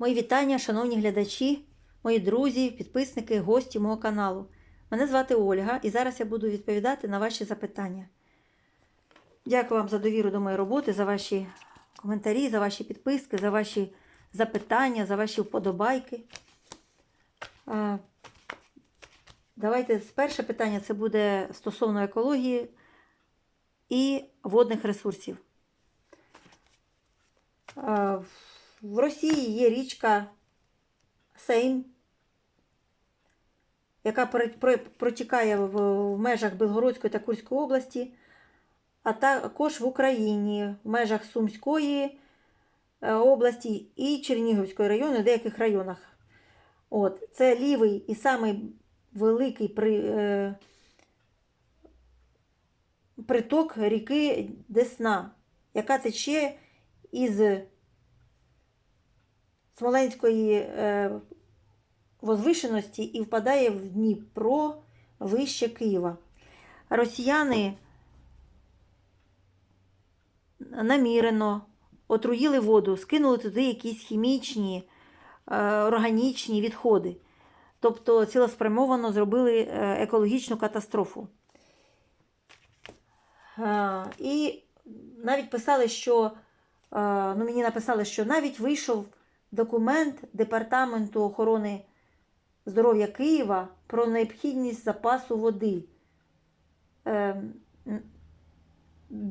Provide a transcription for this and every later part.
Мої вітання, шановні глядачі, мої друзі, підписники, гості мого каналу. Мене звати Ольга і зараз я буду відповідати на ваші запитання. Дякую вам за довіру до моєї роботи, за ваші коментарі, за ваші підписки, за ваші запитання, за ваші вподобайки. Давайте перше питання це буде стосовно екології і водних ресурсів. В Росії є річка Сейм, яка про- про- протікає в межах Белгородської та Курської області, а також в Україні, в межах Сумської е, області і Чернігівської району, в деяких районах. От, це лівий і самий великий при, е, приток ріки Десна, яка тече із Смоленської е, возвишеності і впадає в Дніпро вище Києва. Росіяни намірено отруїли воду, скинули туди якісь хімічні, е, органічні відходи. Тобто цілеспрямовано зробили е, екологічну катастрофу. І навіть писали, що ну, мені написали, що навіть вийшов документ Департаменту охорони здоров'я Києва про необхідність запасу води. Е,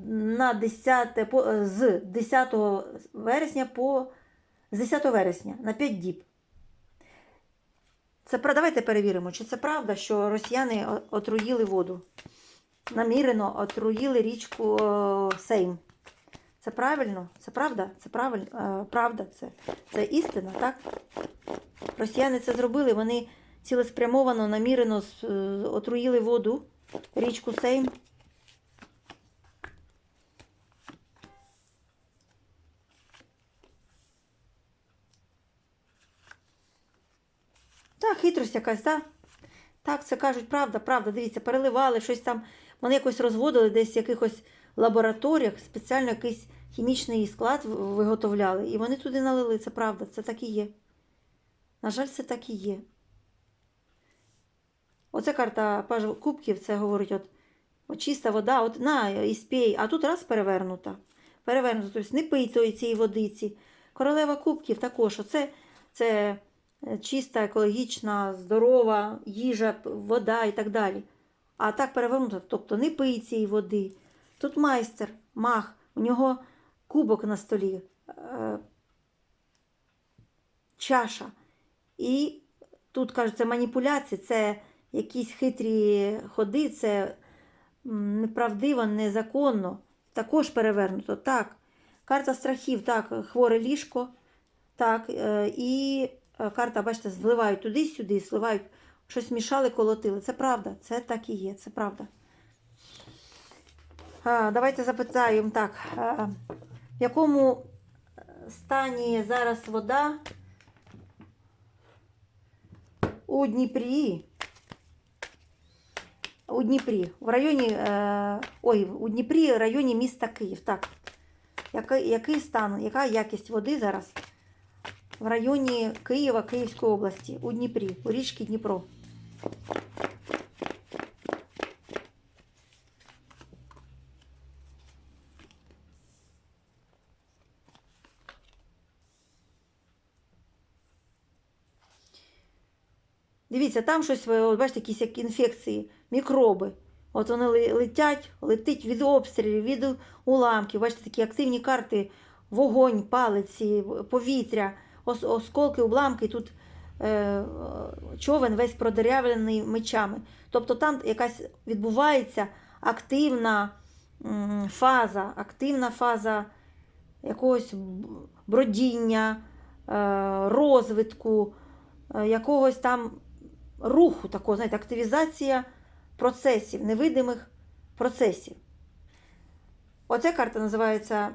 На 10, е, з 10 вересня по з 10 вересня на 5 діб. Це давайте перевіримо, чи це правда, що росіяни отруїли воду. Намірено отруїли річку Сейм. Це правильно? Це правда? Це правильно? Е, правда, це, це істина, так? Росіяни це зробили, вони цілеспрямовано, намірено е, отруїли воду, річку Сейм. Так, хитрость якась, так? Так, це кажуть, правда, правда. Дивіться, переливали щось там. Вони якось розводили десь якихось лабораторіях, спеціально якийсь хімічний склад виготовляли. І вони туди налили. Це правда, це так і є. На жаль, це так і є. Оце карта кубків, це говорить, от, от чиста вода, от на і спій, а тут раз перевернута. Перевернута, тобто не пий тої цієї водиці. Королева кубків також. Оце це е, чиста, екологічна, здорова їжа, вода і так далі. А так перевернуто, тобто не пий цієї води. Тут майстер, мах, у нього кубок на столі, е, чаша. І тут кажуть, це маніпуляції, це якісь хитрі ходи, це неправдиво, незаконно. Також перевернуто. Так. Карта страхів, так, хворе ліжко. Так, е, і е, карта, бачите, зливають туди-сюди, зливають, щось мішали, колотили. Це правда, це так і є, це правда. Давайте запитаємо так. в якому стані зараз вода у Дніпрі? У Дніпрі, в районі, е, ой, у Дніпрі, районі міста Київ. Так. Який, який стан, яка якість води зараз в районі Києва, Київської області, у Дніпрі, у річці Дніпро? Дивіться, там щось, от бачите, якісь як інфекції, мікроби. От вони летять, летить від обстрілів, від уламків. Бачите, такі активні карти, вогонь, палиці, повітря, ос- осколки, уламки. Тут е, човен весь продерявлений мечами. Тобто там якась відбувається активна фаза, активна фаза якогось бродіння, е, розвитку, е, якогось там руху, такого, знаєте, активізація процесів, невидимих процесів. Оця карта називається,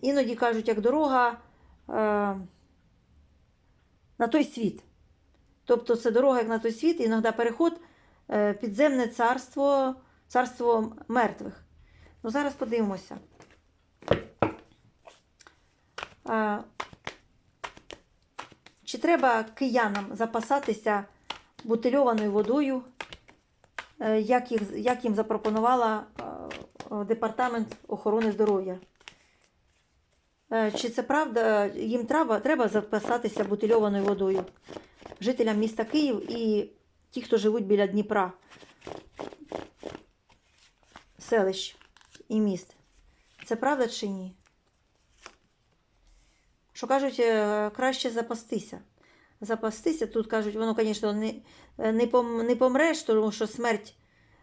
іноді кажуть, як дорога е, на той світ. Тобто це дорога як на той світ, іноді переход е, підземне царство, царство мертвих. Ну, зараз подивимося. Е, Чи треба киянам запасатися бутильованою водою, е, як, їх, як їм запропонувала е, Департамент охорони здоров'я? Е, Чи це правда? Їм треба, треба запасатися бутильованою водою жителям міста Київ і ті, хто живуть біля Дніпра, селищ і міст. Це правда чи ні? Що кажуть, краще запастися. Запастися, тут кажуть, воно, звісно, не, не, пом, не помреш, тому що смерть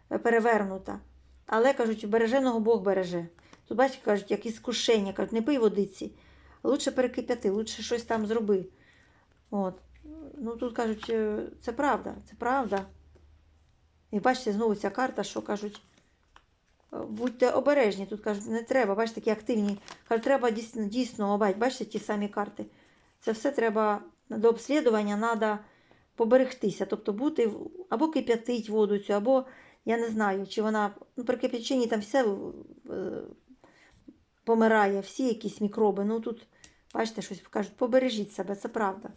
перевернута. Але кажуть, береженого Бог береже. Тут бачите, кажуть, як іскушення, кажуть, не пий водиці. Лучше перекип'яти, лучше щось там зроби. От. Ну тут кажуть, е, це правда, це правда. І бачите, знову ця карта, що кажуть, будьте обережні. Тут кажуть, не треба, бачите, такі активні. Кажуть, треба дійсно, дійсно обать, бачите, ті самі карти. Це все треба до обслідування, треба поберегтися. Тобто бути або кип'ятить воду цю, або я не знаю, чи вона ну, при кип'яченні там все е, помирає, всі якісь мікроби. Ну тут, бачите, щось кажуть, побережіть себе, це правда.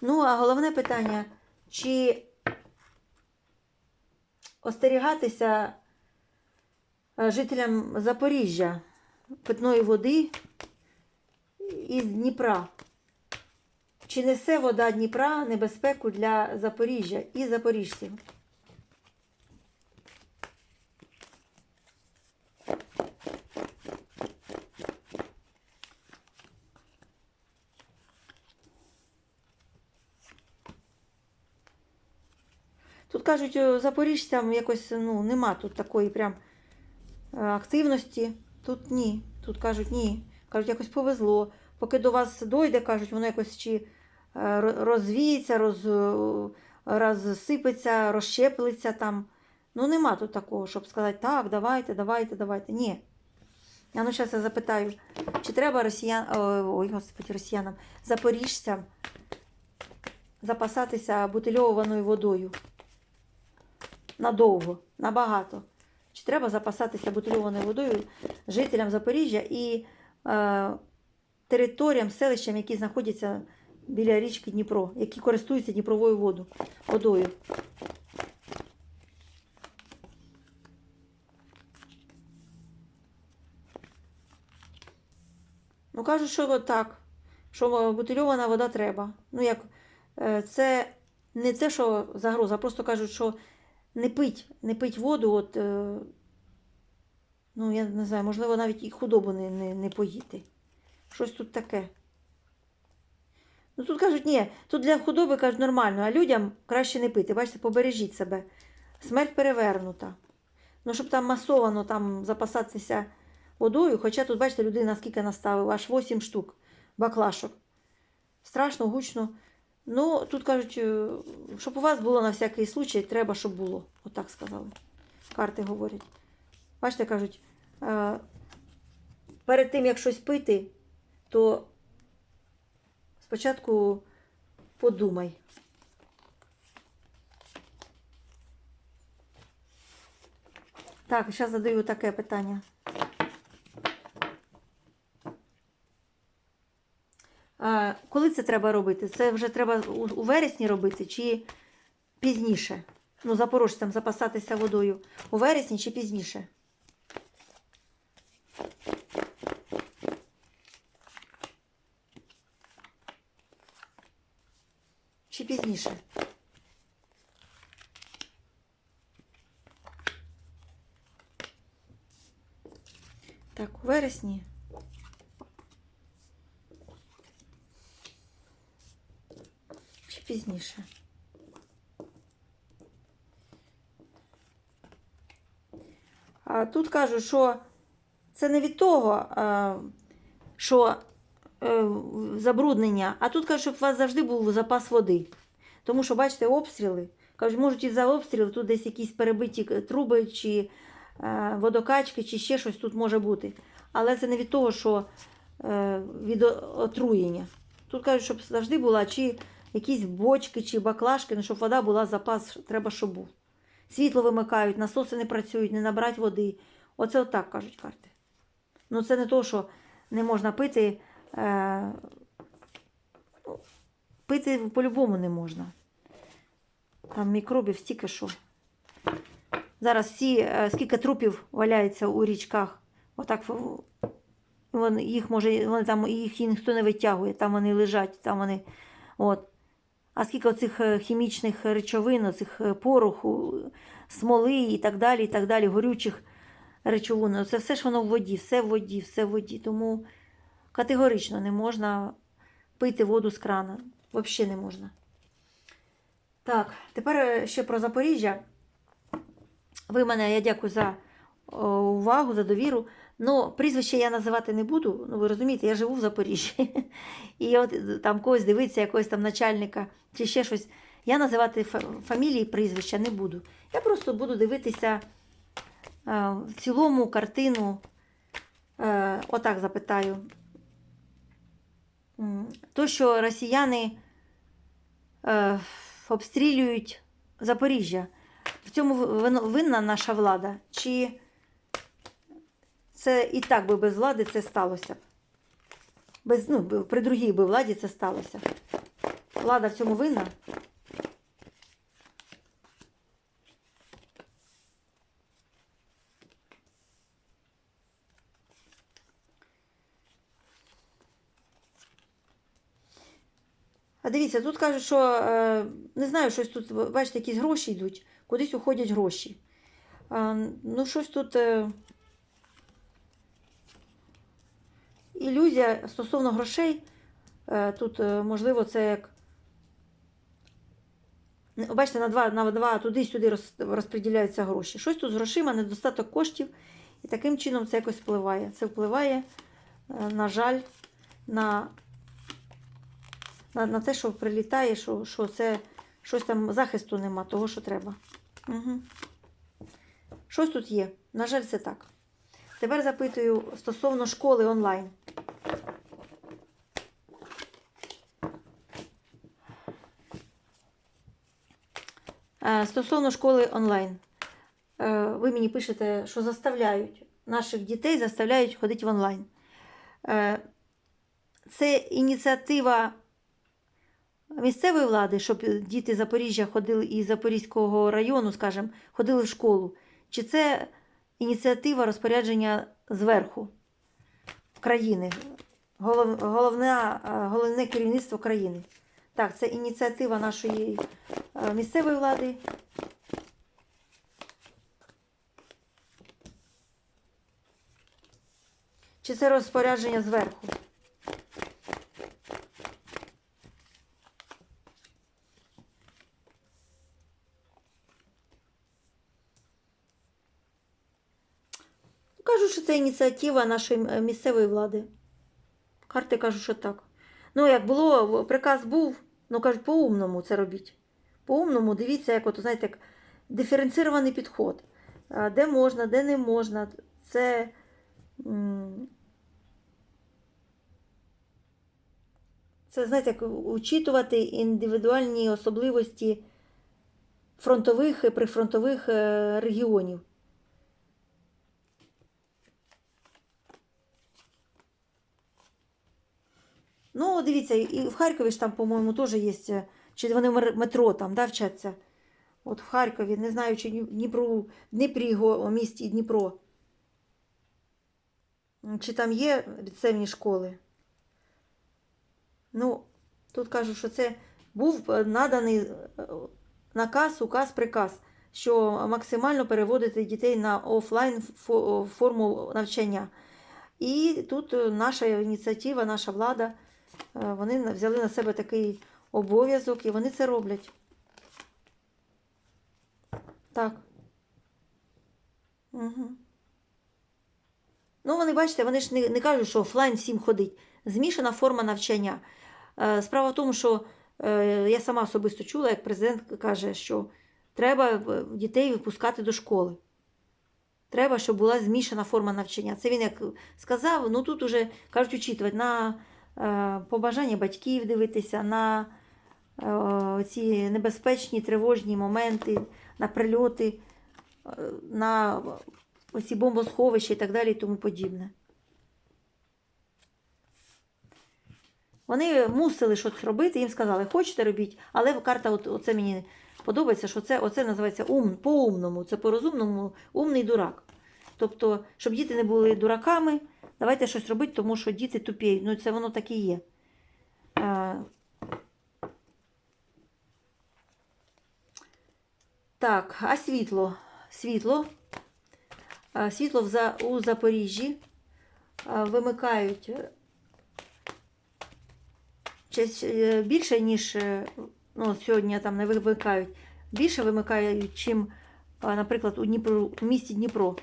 Ну, а головне питання, чи остерігатися е, жителям Запоріжжя питної води із Дніпра? Чи несе вода Дніпра небезпеку для Запоріжжя і запоріжців? Тут кажуть, запоріжцям якось ну, нема тут такої прям е, активності. Тут ні. Тут кажуть ні. Кажуть, якось повезло. Поки до вас дойде, кажуть, воно якось чи е, розвіється, роз, е, розсипеться, розщеплиться там. Ну, нема тут такого, щоб сказати, так, давайте, давайте, давайте. Ні. А ну, зараз я запитаю, чи треба росіян, ой, господи, росіянам, запоріжцям запасатися бутильованою водою? надовго, набагато. Чи треба запасатися бутильованою водою жителям Запоріжжя і е, територіям, селищам, які знаходяться біля річки Дніпро, які користуються Дніпровою воду, водою? Ну, кажуть, що так, що бутильована вода треба. Ну, як е, це не те, що загроза, а просто кажуть, що не пить, не пить воду, от, е, ну, я не знаю, можливо, навіть і худобу не, не, не поїти. Щось тут таке. Ну тут кажуть, ні, тут для худоби кажуть нормально, а людям краще не пити. Бачите, побережіть себе. Смерть перевернута. Ну, щоб там масовано там запасатися водою, хоча тут, бачите, людина скільки наставила, аж 8 штук баклашок. Страшно, гучно. Ну, тут кажуть, е, щоб у вас було на всякий случай, треба, щоб було. Отак сказали. Карти говорять. Бачите, кажуть, е, перед тим, як щось пити, то спочатку подумай. Так, зараз задаю таке питання. А, коли це треба робити? Це вже треба у, вересні робити чи пізніше? Ну, запорожцям запасатися водою. У вересні чи пізніше? Чи? Так, у вересні. Чи пізніше? А тут кажуть, що це не від того, що е, забруднення, а тут кажуть, щоб у вас завжди був запас води. Тому що, бачите, обстріли. Кажуть, можуть із-за обстрілів тут десь якісь перебиті труби, чи е, водокачки, чи ще щось тут може бути. Але це не від того, що е, від отруєння. Тут кажуть, щоб завжди була чи якісь бочки, чи баклажки, ну, щоб вода була запас, треба, щоб був. Світло вимикають, насоси не працюють, не набрати води. Оце отак кажуть карти. Ну, це не то, що не можна пити. Е, пити по-любому не можна. Там мікробів стільки що. Зараз всі, е, скільки трупів валяється у річках, отак вони, їх може, вони там їх ніхто не витягує, там вони лежать, там вони. От. А скільки оцих е, хімічних речовин, оцих е, пороху, смоли і так далі, і так далі, горючих речовин. Це все ж воно в воді, все в воді, все в воді. Тому категорично не можна пити воду з крана. Взагалі не можна. Так, тепер е, ще про Запоріжжя. Ви мене, я дякую за увагу, за довіру. Ну, прізвище я називати не буду. Ну, ви розумієте, я живу в Запоріжжі. І от е, там когось дивиться, якогось там начальника чи ще щось. Я називати фамілії, прізвища не буду. Я просто буду дивитися е, в цілому картину. Е, отак запитаю. То, що росіяни е, обстрілюють Запоріжжя, в цьому винна наша влада? Чи це і так би без влади це сталося? Без, ну, при другій би владі це сталося. Влада в цьому винна? А дивіться, тут кажуть, що е, не знаю, щось тут, бачите, якісь гроші йдуть, кудись уходять гроші. Ну, щось тут. Е, ілюзія стосовно грошей. Е, тут, можливо, це як. Бачите, на два, на два туди-сюди роз, розподіляються гроші. Щось тут з грошима, недостаток коштів, і таким чином це якось впливає. Це впливає, на жаль, на на, на те, що прилітає, що, що це щось там захисту нема, того, що треба. Угу. Щось тут є. На жаль, це так. Тепер запитую стосовно школи онлайн. Е, Стосовно школи онлайн. Е, Ви мені пишете, що заставляють наших дітей заставляють ходити в онлайн. Е, Це ініціатива місцевої влади, щоб діти Запоріжжя ходили із Запорізького району, скажімо, ходили в школу. Чи це ініціатива розпорядження зверху країни, голов, головне, головне керівництво країни? Так, це ініціатива нашої е, місцевої влади. Чи це розпорядження зверху? Кажуть, що це ініціатива нашої е, місцевої влади. Карти кажуть, що так. Ну, як було, приказ був, ну кажуть, по-умному це робіть. По-умному, дивіться, як от, знаєте, як диференцірований підход. Де можна, де не можна. Це. Це, знаєте, як учитувати індивідуальні особливості фронтових і прифронтових е, регіонів. Ну, дивіться, і в Харкові ж там, по-моєму, теж є. е, Чи вони в метро там да, вчаться? От в Харкові, не знаю, чи Дні- Дніпру, Дніпрі, го- у місті Дніпро. Чи там є ліцевні школи? Ну, тут кажуть, що це був е, наданий е, наказ, указ, приказ, що максимально переводити дітей на офлайн форму навчання. І тут наша ініціатива, наша влада, вони взяли на себе такий обов'язок і вони це роблять. Так. Угу. Ну, вони, бачите, вони ж не, не кажуть, що офлайн всім ходить. Змішана форма навчання. Е, Справа в тому, що е, я сама особисто чула, як президент каже, що треба е, дітей випускати до школи. Треба, щоб була змішана форма навчання. Це він як сказав, ну тут уже кажуть, учитувати на е, побажання батьків дивитися, на е, ці небезпечні тривожні моменти, на прильоти, е, на оці бомбосховища і так далі і тому подібне. Вони мусили щось робити, їм сказали, хочете робіть, але карта, от, оце мені подобається, що це оце називається ум, по-умному, це по-розумному, умний дурак. Тобто, щоб діти не були дураками, давайте щось робити, тому що діти тупіють. Ну, це воно так і є. А, так, а світло? Світло. А, світло в За- у Запоріжжі а, вимикають е, е, більше, ніж е, ну, сьогодні там не вимикають. Більше вимикають, чим, наприклад, у, Дніпро, у місті Дніпро.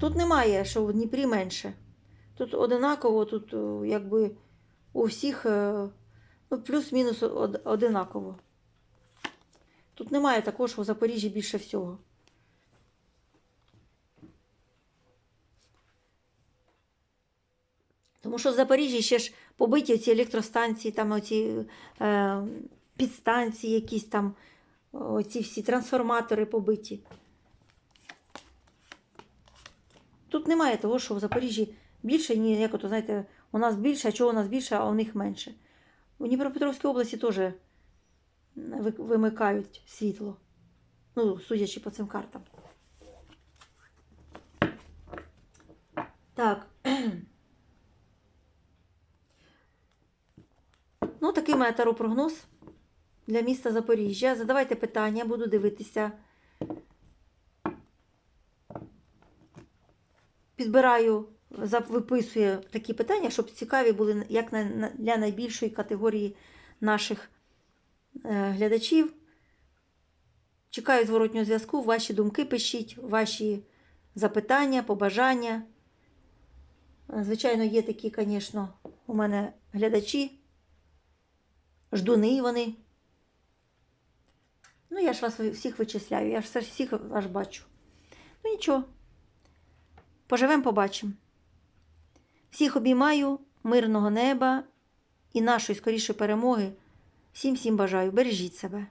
Тут немає, що в Дніпрі менше. Тут одинаково, тут о, якби у всіх е, ну, плюс-мінус одинаково. Тут немає що в Запоріжжі більше всього. Тому що в Запоріжжі ще ж побиті ці електростанції, там оці е, підстанції, якісь там, оці всі трансформатори побиті. Тут немає того, що в Запоріжжі більше, ні, як ото, знаєте, у нас більше, а чого у нас більше, а у них менше. У Дніпропетровській області теж вимикають світло. Ну, судячи по цим картам. Так. Ну, такий має таропрогноз для міста Запоріжжя. Задавайте питання, буду дивитися. Підбираю, виписую такі питання, щоб цікаві були як для найбільшої категорії наших е, глядачів. Чекаю зворотнього зв'язку. Ваші думки пишіть, ваші запитання, побажання. Е, Звичайно, є такі, звісно, у мене глядачі. Ждуни вони. Ну, я ж вас всіх вичисляю, я ж всіх аж бачу. Ну нічого. Поживемо, побачимо. Всіх обіймаю, мирного неба і нашої скорішої перемоги. Всім всім бажаю. Бережіть себе.